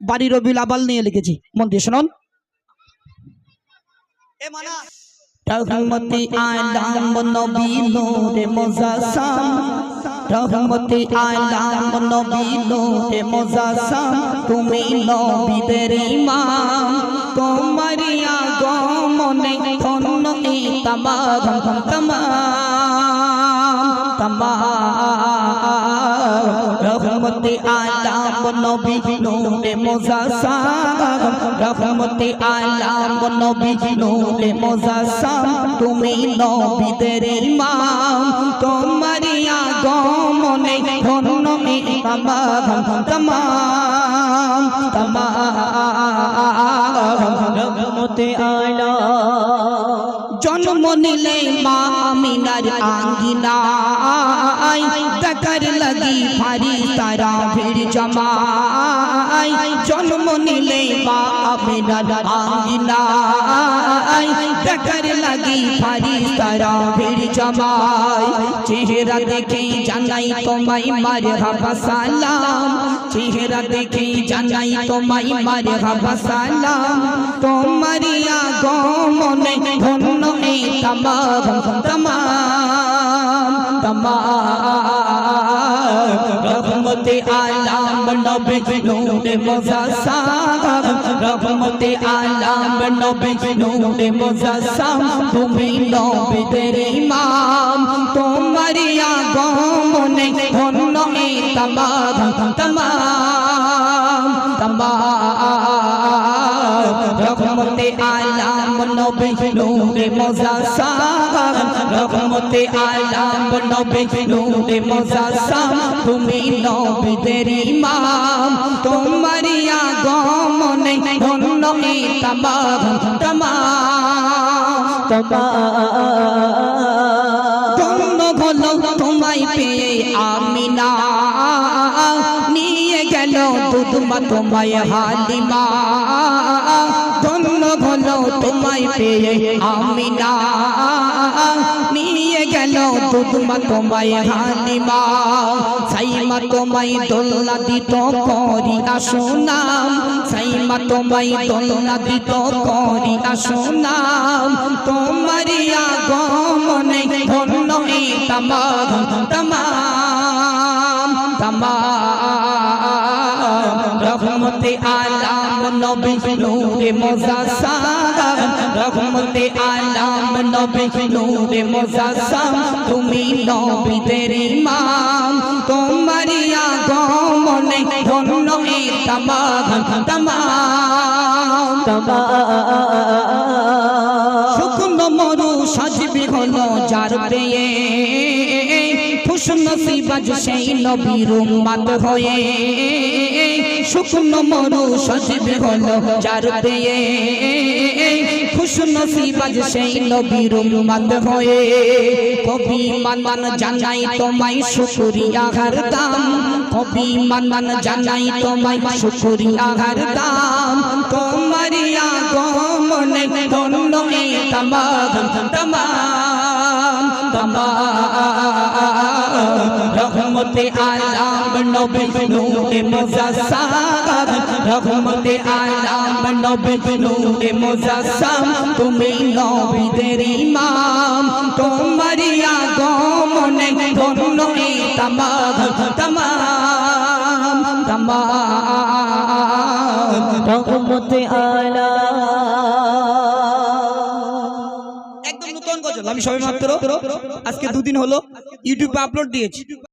বাড়ি রবিউল আবাল নিয়ে লিখেছি। মন দিয়ে শুনুন। রহমতি আলাম নবী নূরে মুজাসসাম রহমতি আলাম নবী নূরে তুমি নবীদের ইমাম। তোমার আগমনে ধন্য এই তামাম তামাম। তামাম রহমতি আলাম নবী নূরে মুজাসসাম রহমতি আলাম নবী নূরে মুজাসসাম তুমি নবীদের ইমাম তোমার আগমনে ধন্য তামাম তামাম তামাম রহমতে আলা জন্ম নিলে মা আমিনার আঙ্গিনাই দেখার লাগি ভারি তারা ভিড় জমাই জন্ম নিলে মা আমিনার আঙ্গিনাই দেখার লাগি ভারি তারা ভিড় জমাই চেহারা দেখে জানাই তোমায় মারে হাবা সালাম চেহারা দেখে জানাই তোমায় মারে হাবা সালাম তোমারিয়া গমনে ধন্য এই তমাম তমাম তমাম রহমতে আলাম নবী নূরে মুজাসসাম রহমতে আলাম নবী নূরে মুজাসসাম তুমি নবীদের ইমাম তোমারিয়া গমনে ধন্য এই তমাম তমাম তমাম রহমতে আলাম নবী নূরে মুজাসসাম রহমতে আলাম নবী নূরে মুজাসসাম তুমি নবীদের ইমাম তোমারি আগমনে ধন্য এই তমাম, তামাম। গেল দুধমা তোমায় হালিমা। ধন্য হলো তোমায় পেয়ে আমিনা। নিয়ে গেল দুধমা তোমায় হালিমা। সাইমা তোমায় দোলনা দিত করি আসুনাম সাইমা তোমায় দোলনা দিত করি আসুনাম তোমারি আগমনে ধন্য তামাম রহমতে আলাম নবী নূরে মুজাসসাম রহমতে আলাম নবী নূরে মুজাসসাম তুমি নবীদের ইমাম। তোমারি আগমনে ধন্য এই তামাম তামাম। শুকনো মরু সাজবি হলো যার পেয়ে খুশ নসিবাজ সেই নবীর উম্মত হয়ে, শুকনো মরু সাজবি হলো যার পেয়ে খুশ নসিবাজ সেই নবীর উম্মত হয়ে, কবি মান জানাই তোমায় শুকরিয়া হার দাম, কবি মান জানাই তোমায় শুকরিয়া হার দাম তোমারিয়া গমনে ধন্য এই তমাম তমাম তমাম। রহমতে আলাম নবী নূরে মুজাসসাম রহমতে আলাম নবী নূরে মুজাসসাম তুমি নবীদের ইমাম। তোমারি আগমনে ধন্য এই তমাম তমাম তমাম। রহমতে আলা একদম নতুন গজল আমি সবে মাত্র আজকে দুদিন হলো ইউটিউবে আপলোড দিয়েছি।